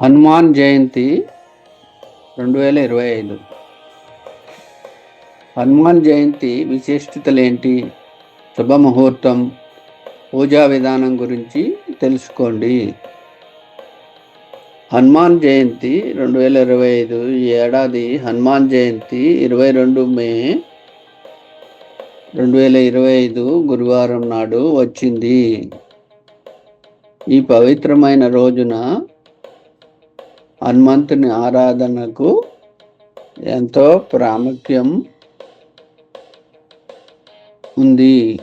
హనుమాన్ జయంతి రెండు వేల ఇరవై ఐదు. హనుమాన్ జయంతి విశిష్టతలేంటి శుభముహూర్తం పూజా విధానం గురించి తెలుసుకోండి. హనుమాన్ జయంతి రెండు వేల ఇరవై ఐదు ఈ ఏడాది హనుమాన్ జయంతి ఇరవై రెండు మే రెండు వేల ఇరవై ఐదు గురువారం నాడు వచ్చింది. ఈ పవిత్రమైన రోజున హనుమంతుని ఆరాధనకు ఎంతో ప్రాముఖ్యం ఉంది.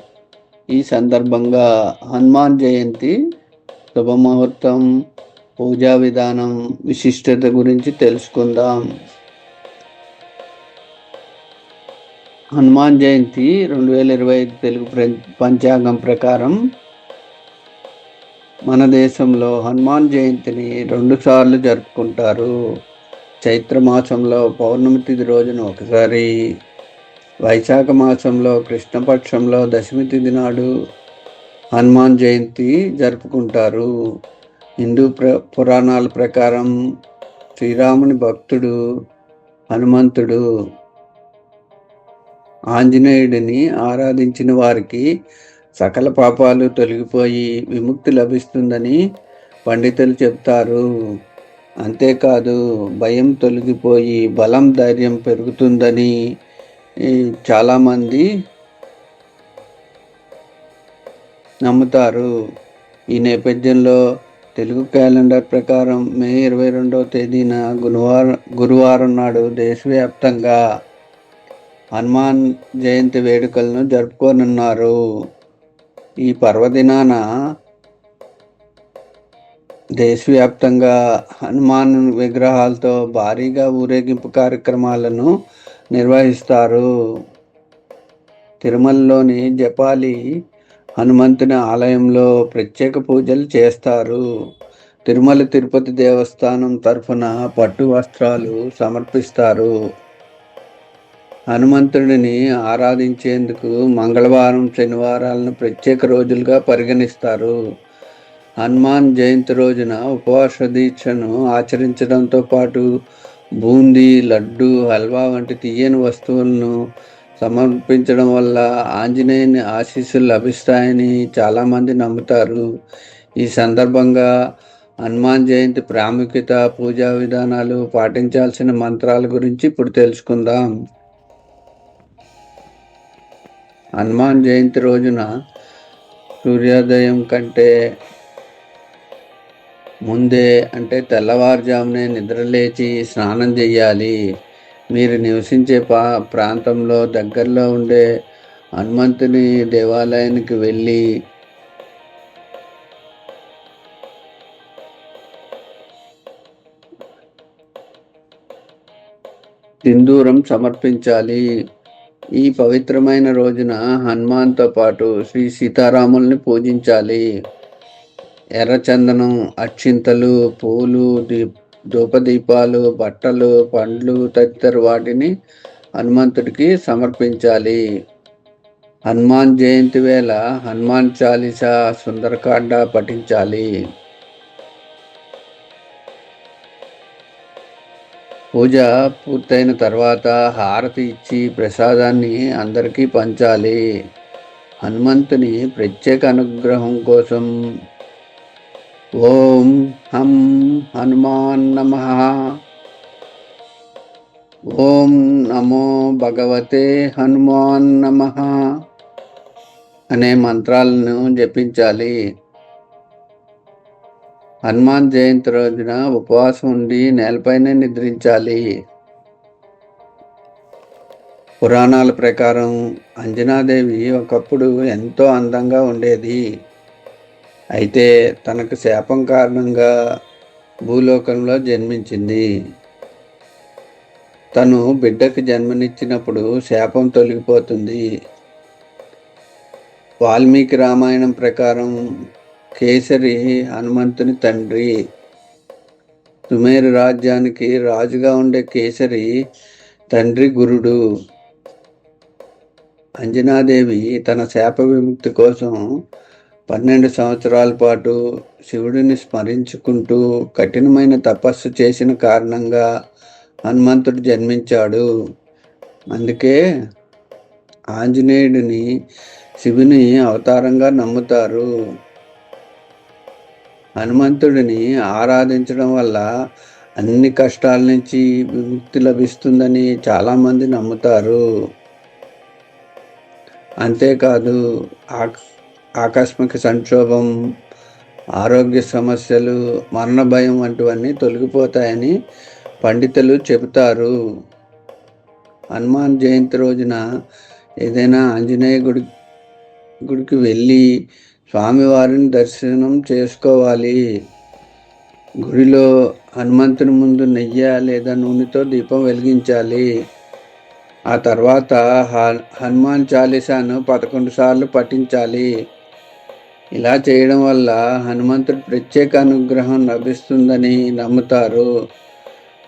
ఈ సందర్భంగా హనుమాన్ జయంతి శుభముహూర్తం పూజా విధానం విశిష్టత గురించి తెలుసుకుందాం. హనుమాన్ జయంతి రెండు వేల ఇరవై ఐదు తెలుగు పంచాంగం ప్రకారం మన దేశంలో హనుమాన్ జయంతిని రెండుసార్లు జరుపుకుంటారు. చైత్ర మాసంలో పౌర్ణమి తిథి రోజున ఒకసారి వైశాఖ మాసంలో కృష్ణపక్షంలో దశమి తిథి నాడు హనుమాన్ జయంతి జరుపుకుంటారు. హిందూ ప్ర పురాణాల ప్రకారం శ్రీరాముని భక్తుడు హనుమంతుడు ఆంజనేయుడిని ఆరాధించిన వారికి సకల పాపాలు తొలగిపోయి విముక్తి లభిస్తుందని పండితులు చెప్తారు. అంతేకాదు భయం తొలగిపోయి బలం ధైర్యం పెరుగుతుందని చాలామంది నమ్ముతారు. ఈ నేపథ్యంలో తెలుగు క్యాలెండర్ ప్రకారం మే ఇరవై రెండవ తేదీన గురువారం గురువారం నాడు దేశవ్యాప్తంగా హనుమాన్ జయంతి వేడుకలను జరుపుకోనున్నారు. ఈ పర్వదినాన దేశవ్యాప్తంగా హనుమాన్ విగ్రహాలతో భారీగా ఊరేగింపు కార్యక్రమాలను నిర్వహిస్తారు. తిరుమలలోని జపాలి హనుమంతుని ఆలయంలో ప్రత్యేక పూజలు చేస్తారు. తిరుమల తిరుపతి దేవస్థానం తరఫున పట్టు వస్త్రాలు సమర్పిస్తారు. హనుమంతుడిని ఆరాధించేందుకు మంగళవారం శనివారాలను ప్రత్యేక రోజులుగా పరిగణిస్తారు. హనుమాన్ జయంతి రోజున ఉపవాస దీక్షను ఆచరించడంతో పాటు బూందీ లడ్డు హల్వా వంటి తీయని వస్తువులను సమర్పించడం వల్ల ఆంజనేయుని ఆశీస్సులు లభిస్తాయని చాలామంది నమ్ముతారు. ఈ సందర్భంగా హనుమాన్ జయంతి ప్రాముఖ్యత పూజా విధానాలు పాటించాల్సిన మంత్రాల గురించి ఇప్పుడు తెలుసుకుందాం. హనుమాన్ జయంతి రోజున సూర్యోదయం కంటే ముందే అంటే తెల్లవారుజామునే నిద్రలేచి స్నానం చేయాలి మీరు నివసించే పా ప్రాంతంలో దగ్గరలో ఉండే హనుమంతుని దేవాలయానికి వెళ్ళి సింధూరం సమర్పించాలి. ఈ పవిత్రమైన రోజున హనుమాన్తో పాటు శ్రీ సీతారాముల్ని పూజించాలి. ఎర్రచందనం అక్షింతలు పూలు దీప్ ధూపదీపాలు బట్టలు పండ్లు తదితర వాటిని హనుమంతుడికి సమర్పించాలి. హనుమాన్ జయంతి వేళ హనుమాన్ చాలీసా సుందరకాండ పఠించాలి. పూజ పూర్తయిన తర్వాత హారతి ఇచ్చి ప్రసాదాన్ని అందరికీ పంచాలి. హనుమంతుని ప్రత్యేక అనుగ్రహం కోసం ఓం హం హనుమాన్ నమ. ఓం నమో భగవతే హనుమాన్ నమ అనే మంత్రాలను జపించాలి. హనుమాన్ జయంతి రోజున ఉపవాసం ఉండి నేలపైనే నిద్రించాలి. పురాణాల ప్రకారం అంజనాదేవి ఒకప్పుడు ఎంతో అందంగా ఉండేది. అయితే తనకు శాపం కారణంగా భూలోకంలో జన్మించింది. తను బిడ్డకు జన్మనిచ్చినప్పుడు శాపం తొలగిపోతుంది. వాల్మీకి రామాయణం ప్రకారం కేసరి హనుమంతుని తండ్రి. సుమేరు రాజ్యానికి రాజుగా ఉండే కేసరి తండ్రి గురుడు. అంజనాదేవి తన శాప విముక్తి కోసం పన్నెండు సంవత్సరాల పాటు శివుడిని స్మరించుకుంటూ కఠినమైన తపస్సు చేసిన కారణంగా హనుమంతుడు జన్మించాడు. అందుకే ఆంజనేయుడిని శివుని అవతారంగా నమ్ముతారు. హనుమంతుడిని ఆరాధించడం వల్ల అన్ని కష్టాల నుంచి విముక్తి లభిస్తుందని చాలామంది నమ్ముతారు. అంతేకాదు ఆకస్మిక సంక్షోభం ఆరోగ్య సమస్యలు మరణ భయం వంటివన్నీ తొలగిపోతాయని పండితులు చెబుతారు. హనుమాన్ జయంతి రోజున ఏదైనా ఆంజనేయ గుడి గుడికి వెళ్ళి స్వామివారిని దర్శనం చేసుకోవాలి. గుడిలో హనుమంతుని ముందు నెయ్యి లేదా నూనెతో దీపం వెలిగించాలి. ఆ తర్వాత హనుమాన్ చాలీసాను పదకొండు సార్లు పఠించాలి. ఇలా చేయడం వల్ల హనుమంతుడి ప్రత్యేక అనుగ్రహం లభిస్తుందని నమ్ముతారు.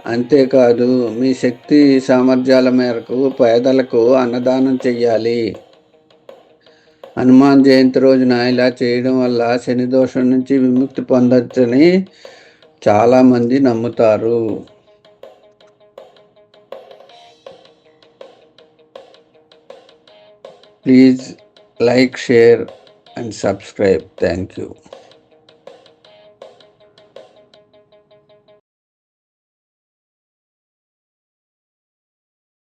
అంతేకాదు మీ శక్తి సామర్థ్యాల మేరకు పేదలకు అన్నదానం చెయ్యాలి. హనుమాన్ జయంతి రోజున ఇలా చేయడం వల్ల శని దోషం నుంచి విముక్తి పొందొచ్చని చాలామంది నమ్ముతారు. Please like share and subscribe thank you